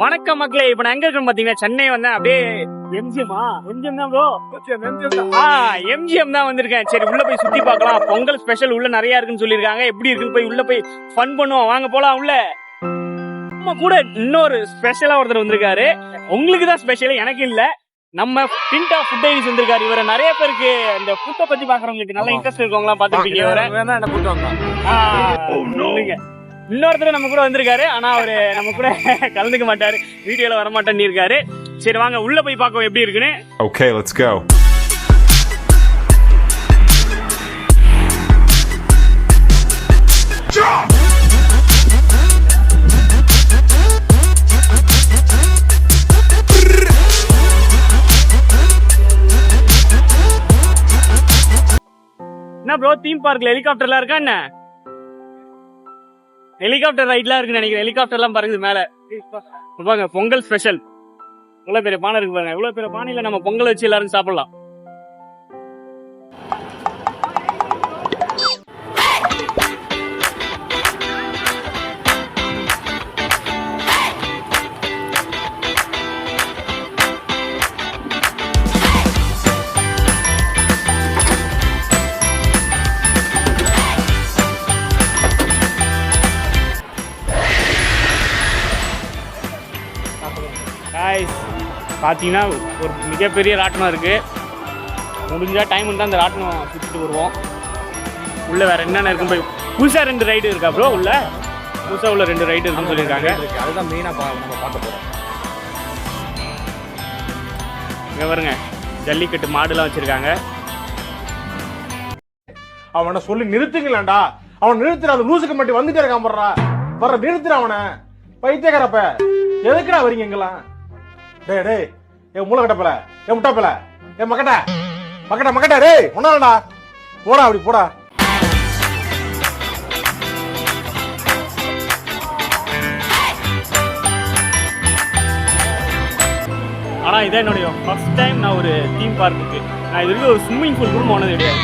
வணக்கம் மக்களே இப்ப நான் எங்க இருக்கேன் பாத்தீங்கன்னா சென்னை வந்தேன். அப்படியே எம்ஜிஎம்மா? எம்ஜிஎம் தான் ப்ரோ எம்ஜிஎம் தான் வந்திருக்கேன். சரி உள்ள போய் சுத்தி பார்க்கலாம். பொங்கல் ஸ்பெஷல் உள்ள நிறைய இருக்குன்னு சொல்லியிருக்காங்க. எப்படி இருக்குன்னு போய் உள்ள போய் ஃபன் பண்ணுவோம். வாங்க போலாம் உள்ள. நம்ம கூட இன்னொரு ஸ்பெஷலா ஒருத்தர் வந்திருக்காரு. உங்களுக்கு தான் ஸ்பெஷல் எனக்கு இல்ல. நம்ம பிண்டா ஃபுட் ஐடிஸ் வந்திருக்காரு. இவரை நிறைய பேருக்கு இந்த ஃபுட்டை பத்தி பாக்குறவங்களுக்கு நல்ல இன்ட்ரெஸ்ட் இருக்கவங்களா பாத்துருப்பீங்க இவரை. இன்னொருத்தர் நம்ம கூட வந்திருக்காரு. ஆனா அவரு நம்ம கூட கலந்துக்க மாட்டாரு. வீடியோல வர மாட்டேன்னு இருக்காரு. சரி வாங்க உள்ள போய் பார்ப்போம் எப்படி இருக்குன்னு? Okay, let's go. என்ன ப்ரோ தீம் பார்க்ல ஹெலிகாப்டர்லாம் இருக்கா என்ன? ஹெலிகாப்டர் ரைட்லாம் இருக்குன்னு நினைக்கிறேன். ஹெலிகாப்டர்லாம் பாருங்க மேல. பாருங்க பொங்கல் ஸ்பெஷல். இவ்வளவு பெரிய பானை இருக்கு பாருங்க. இவ்வளவு பெரிய பானையில நம்ம பொங்கல் வச்சு எல்லாரும் சாப்பிடலாம். பார்த்தீங்கன்னா ஒரு மிகப்பெரிய ராட்டினம் இருக்கு. முடிஞ்சா டைம் இருந்தால் அந்த ராட்டினம் சுற்றிட்டு வருவோம். உள்ள வேற என்னென்ன இருக்குன்னு போய் புதுசாக ரெண்டு ரைடு இருக்கா ப்ரோ உள்ள? புதுசாக உள்ள ரெண்டு ரைடு இருக்குன்னு சொல்லியிருக்காங்க. அதுதான் மெயினா நம்ம பார்க்க போறோம். இங்கே பாருங்க ஜல்லிக்கட்டு மாடுலாம் வச்சிருக்காங்க. அவனை சொல்லி நிறுத்துங்களேன்டா. அவன் நிறுத்துற அந்த லூசுக்கு மட்டும் வந்துட்டே இருக்கான் போடுறா வர்ற நிறுத்துற அவனை. பைத்தியக்காரப்ப. எதுக்குடா வரீங்க இங்கெல்லாம்? டேய் டேய் என் மூளை கட்டப்பல என் முட்டாப்பல என் மக்கட்ட மக்கட்ட மக்கட்ட டேய் ஒன்னாலடா போடா அப்படி போடா. ஆனால் இதான் என்னுடைய ஃபர்ஸ்ட் டைம் நான் ஒரு தீம் பார்க்குக்கு நான் இது வரைக்கும் ஒரு ஸ்விம்மிங் பூல் கூட போனது கிடையாது.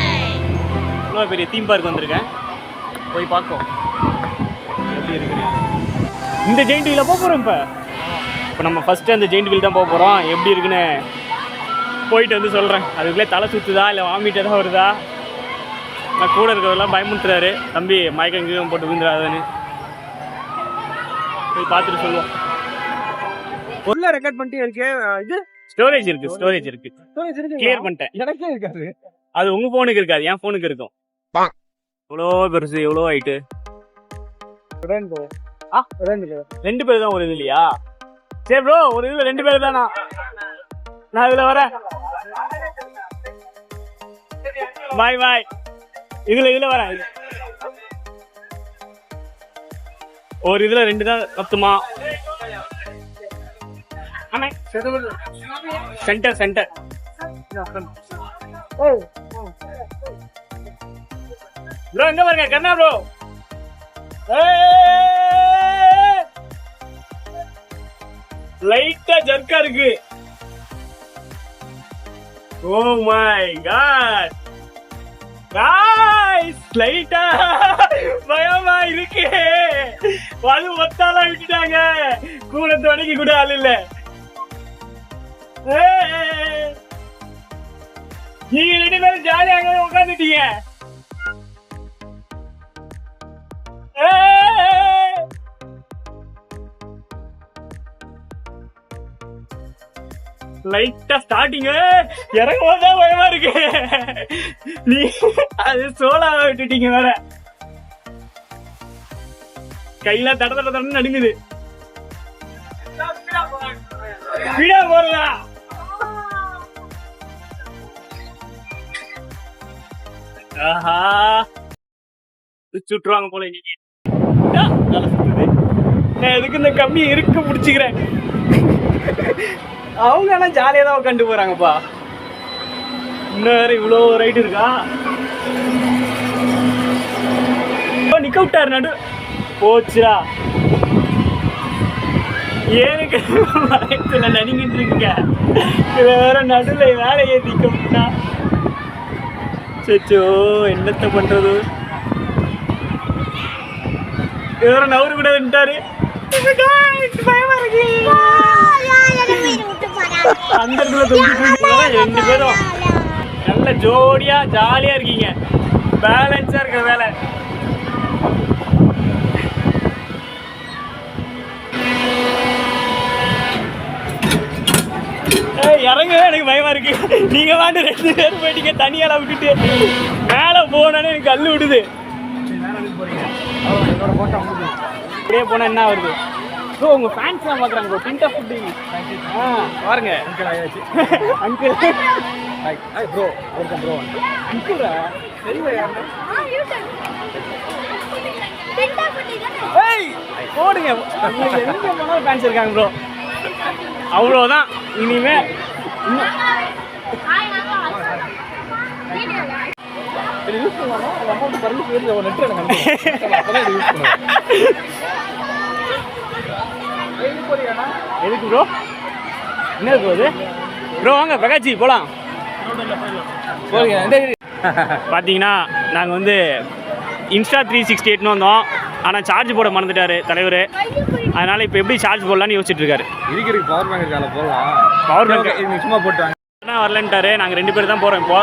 இவ்வளோ பெரிய தீம் பார்க் வந்திருக்கேன். போய் பார்ப்போம். எப்படி இருக்குன்னு. இந்த ஜெயிண்ட் போக போகிறோம் இப்போ. இப்போ நம்ம ஃபஸ்ட்டு அந்த ஜெயிண்ட் வீல் தான் போக போகிறோம் எப்படி இருக்குன்னு போயிட்டு வந்து சொல்கிறேன் அதுக்குள்ளே தலை சுற்றுதா இல்லை வாமிட் ஏதாவது வருதா? நான் கூட இருக்கிறவரெல்லாம் பயமுறுத்துறாரு. தம்பி மயக்கம் கீழம் போட்டு விழுந்துடாதுன்னு. போய் பார்த்துட்டு சொல்லுவோம். உள்ள ரெக்கார்ட் பண்ணிட்டு இருக்கு இது? ஸ்டோரேஜ் இருக்கு ஸ்டோரேஜ் இருக்கு. கிளியர் பண்ணிட்டேன். எனக்கே இருக்காது. அது உங்க போனுக்கு இருக்காது என் போனுக்கு இருக்கும். இவ்வளோ பெருசு எவ்வளோ ஹைட்டு ரெண்டு ஆ? ரெண்டு ரெண்டு பேர் தான் ஒரு இது இல்லையா சரி ப்ரோ ஒரு இதுல ரெண்டு பேர் தானா? நான் இதுல வரேன். பாய் பாய். இதுல இதுல வரேன். ஒரு இதுல ரெண்டு தான் பத்துமா ஆமா சென்டர் சென்டர் ப்ரோ எங்க பாருங்க? கண்ணா ப்ரோ லைட்டா ஜர்க்கா இருக்கு. ஓ மை காட் காய்ஸ் லைட்டா பயமா இருக்கு. வலு ஒத்தாலா விட்டுட்டாங்க. கூட தொடங்கி கூட ஆள் இல்ல. நீங்க ரெண்டு பேரும் ஜாலியாக உட்காந்துட்டீங்க உட்காந்துட்டீங்க லைட்டா ஸ்டார்டிங் இறங்கும் போதுதான் பயமா இருக்கு. நீ அது சோலா விட்டுட்டீங்க வேற. கையில தட தட தட நடுங்குது. வீடா போறதா ஆஹா. சுற்றுவாங்க போல இன்னைக்கு. நான் எதுக்கு இந்த கம்பி இருக்க பிடிச்சிக்கிறேன்? அவங்க எல்லாம் ஜாலியாக தான் உட்காந்து போகிறாங்கப்பா இன்னும் இவ்வளோ ரைட் இருக்கா? நிக்க விட்டாரு நடு. போச்சுடா. ஏனுக்கு பயத்துல நடிங்கிட்டு இருக்கீங்க. இதுல வேற நடுவில் வேலையை நிற்க விட்டா சச்சோ என்னத்த பண்றது? வேற நவரு கூட வந்துட்டாரு பயமா இருக்கு அந்த இடத்துல தொங்கிட்டு ரெண்டு பேரும். நல்ல ஜோடியா ஜாலியா இருக்கீங்க. பேலன்ஸா இருக்கிற வேலை. இறங்கவே எனக்கு பயமா இருக்கு. நீங்க வாண்டு ரெண்டு பேரும் போயிட்டீங்க. தனியால விட்டுட்டு. மேல போனோன்னு எனக்கு கல்லு விடுது. அப்படியே போனா என்ன வருது ப்ரோ உங்க ஃபேன்ஸ் எல்லாம் பாக்குறாங்க. ப்ரோ பின்ட் ஃபுட் ஆ பாருங்க. அங்கிள் ப்ரோ வெல்கம் ப்ரோ அங்கிளா ஏய் போடுங்க. உங்களுக்கு எங்க போனாலும் ஃபேன்ஸ் இருக்காங்க ப்ரோ அவ்வளோதான் இனிமே யூஸ் பண்ணலாமா? அமௌண்ட் பரந்து போயிருந்த ஒரு நெட் எனக்கு அனுப்புங்க. அப்பதான் இது யூஸ் பண்ணுவேன் எதுக்கு ப்ரோ என்ன ப்ரோ இது? ப்ரோ வாங்க பிரகாஷ் போலாம். போறீங்க. இந்த பார்த்தீங்கன்னா நாங்கள் வந்து இன்ஸ்டா த்ரீ சிக்ஸ்டி எயிட்னு வந்தோம். ஆனால் சார்ஜ் போட மறந்துட்டாரு தலைவர். அதனால் இப்போ எப்படி சார்ஜ் போடலான்னு யோசிச்சுட்டு இருக்காரு. பவர் பேங்க் இருக்கால போகலாம் பவர் பேங்க் சும்மா போட்டு வாங்க என்ன வரலன்ட்டாரு. நாங்கள் ரெண்டு பேர் தான் போகிறோம் இப்போ.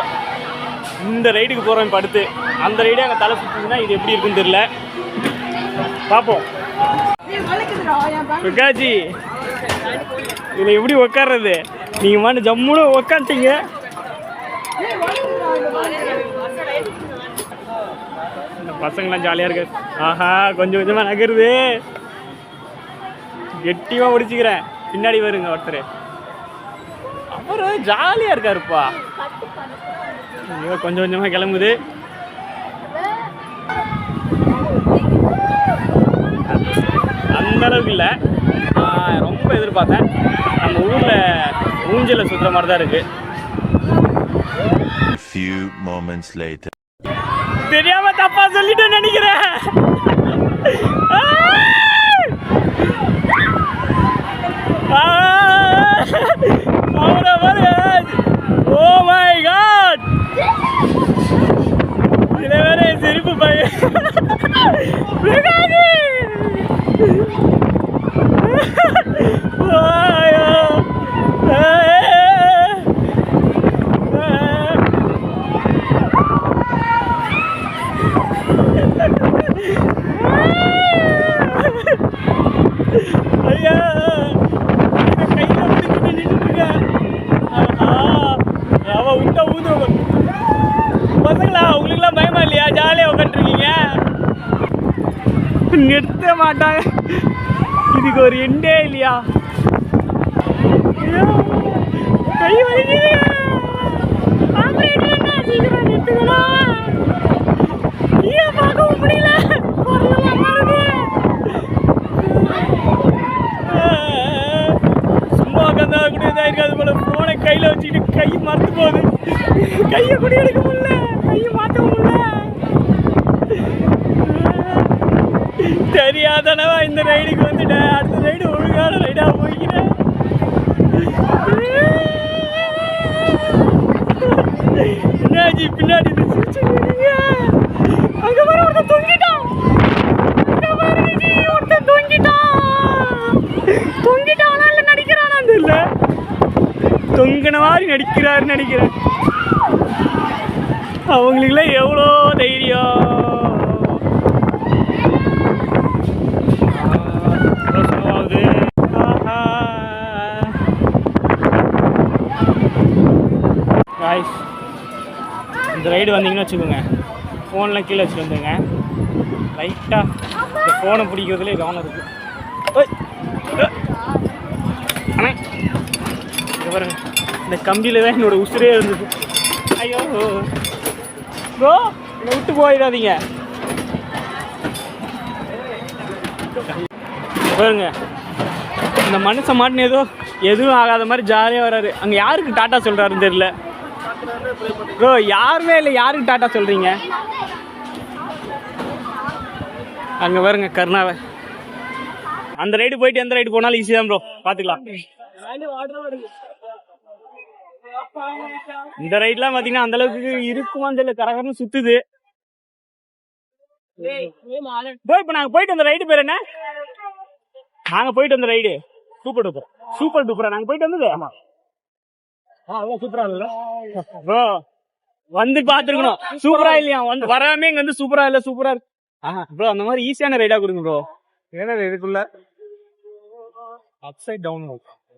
இந்த ரைடுக்கு போகிறோம் இப்போ அடுத்து. அந்த ரைடு அங்கே தலை சுற்றுதுன்னா இது எப்படி இருக்குன்னு தெரியல. பார்ப்போம் பிரகாஜி இதில் எப்படி உட்கார்றது நீங்கள் மாட்டு ஜம்முன்னு உக்காந்துட்டீங்க. இந்த பசங்களாம் ஜாலியாக இருக்கு ஆஹா கொஞ்சம் கொஞ்சமாக நகருது. கெட்டியாக முடிச்சுக்கிறேன். பின்னாடி வருங்க ஒருத்தர். அவரு ஜாலியாக இருக்காருப்பா. கொஞ்சம் கொஞ்சமாக கிளம்புது. அந்த அளவுக்கு இல்லை ரொம்ப எதிர்பார்த்தேன் நம்ம ஊரில் ஊஞ்சலில் சுற்றுற மாதிரி தான் இருக்குது few moments later. தெரியாம தப்பா சொல்லிட்டேன்னு நினைக்கிறேன் அவரை பாரு ஓ மை காட் இதுல வேற என் செருப்பு பையன் பிரகாஷ்! வாயா. ஏய். ஏய். ஐயா இதை கையில பிடிச்சிட்டு நின்னுட்டுருக்கேன். ஆஹா, அவ விட்டா ஊதுவ பசங்களா உங்களுக்குலாம் பயமா இல்லையா ஜாலியா உட்காந்துருக்கீங்க நிறுத்த மாட்டாங்க. இதுக்கு ஒரு எண்டே இல்லையா? ஐயோ, கை வலிக்குது ஆப்ரேட் பண்ணா சீக்கிரம் நிறுத்துக்கணும் ஏன் பார்க்கவும் முடியல குரலெல்லாம் மாறுது சும்மா உட்காந்தா கூட இதாக இருக்காது போல ஃபோனை கையில் வச்சுக்கிட்டு கை மறந்து போகுது கையை கூட எடுக்க முடியல கையை மாற்ற முடியல தெரியாதனவா இந்த ரைடுக்கு வந்துட்டேன். அடுத்த ரைடு ஒழுங்கான ரைடாக போய்க்கிறேன். என்னாச்சு? பின்னாடி அங்கே சிரிச்சுக்கிறீங்க அங்க ஒருத்தன் தொங்கிட்டான். அங்க ஒருத்தன் தொங்கிட்டான். தொங்கிட்டானா இல்லை நடிக்கிறானா தெரியல. தொங்கின மாதிரி நடிக்கிறாருன்னு நினைக்கிறேன். அவங்களுக்குலாம் எவ்வளோ தைரியம் ஆ, எவ்வளோ செலவாகுது ஆஹா. காய்ஸ் இந்த ரைடு வந்தீங்கன்னு வச்சுக்கோங்க. ஃபோன்லாம் கீழே வச்சுட்டு வந்துங்க லைட்டாக இந்த ஃபோனை பிடிக்கிறதுலே கவனம் இருக்குது அண்ணே பாருங்க. இந்த கம்பியில் தான் என்னோடய உசுரே இருந்தது. ஐயோ. ப்ரோ என்னை விட்டு போயிடாதீங்க. பாருங்க. இந்த மனுஷன் மாட்டின ஏதோ எதுவும் ஆகாத மாதிரி ஜாலியாக வராரு. அங்கே யாருக்கு டாட்டா சொல்கிறாருன்னு தெரியல. ப்ரோ யாருமே இல்லை. யாருக்கு டாட்டா சொல்கிறீங்க அங்கே பாருங்க கருணாவை. அந்த ரைடு போயிட்டு எந்த ரைடு போனாலும் ஈஸி தான் ப்ரோ பார்த்துக்கலாம் இந்த ரைட்லாம் பார்த்தீங்கன்னா அந்த அளவுக்கு இருக்குமான்னு தெரியல. கரகரன்னு சுத்துது. போய் இப்போ நாங்கள் போயிட்டு வந்த ரைடு பேர் என்ன? நாங்கள் போயிட்டு வந்த ரைடு சூப்பர் டூப்பர் சூப்பர் டூப்பரா நாங்கள் போயிட்டு வந்தது? ஆமாம் சூப்பரா இல்ல ப்ரோ வந்து பாத்துருக்கணும் சூப்பரா இல்லையா? வந்து வராம இங்க வந்து சூப்பரா இல்ல சூப்பரா இருக்கு ப்ரோ அந்த மாதிரி ஈஸியான ரைடா கொடுங்க ப்ரோ என்ன இதுக்குள்ள? அப்சைட் டவுன்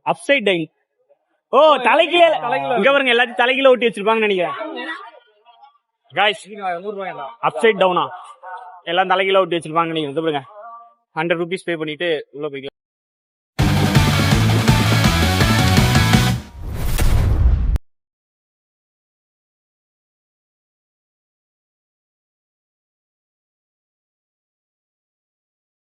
அப்சைட் டைன் ஓ தலைக்கீழ இங்க பாருங்க எல்லாத்தையும் தலைகீழ ஒட்டி வச்சிருப்பாங்கன்னு நினைக்கிறேன். காய்ஸ் அப்சைட் டவுனா எல்லாம் தலைகீழ ஒட்டி வச்சிருப்பாங்கன்னு நினைக்கிறேன். இது பாருங்க. ஹண்ட்ரட் ருபீஸ் பே பண்ணிட்டு உள்ள போய்க்கலாம்.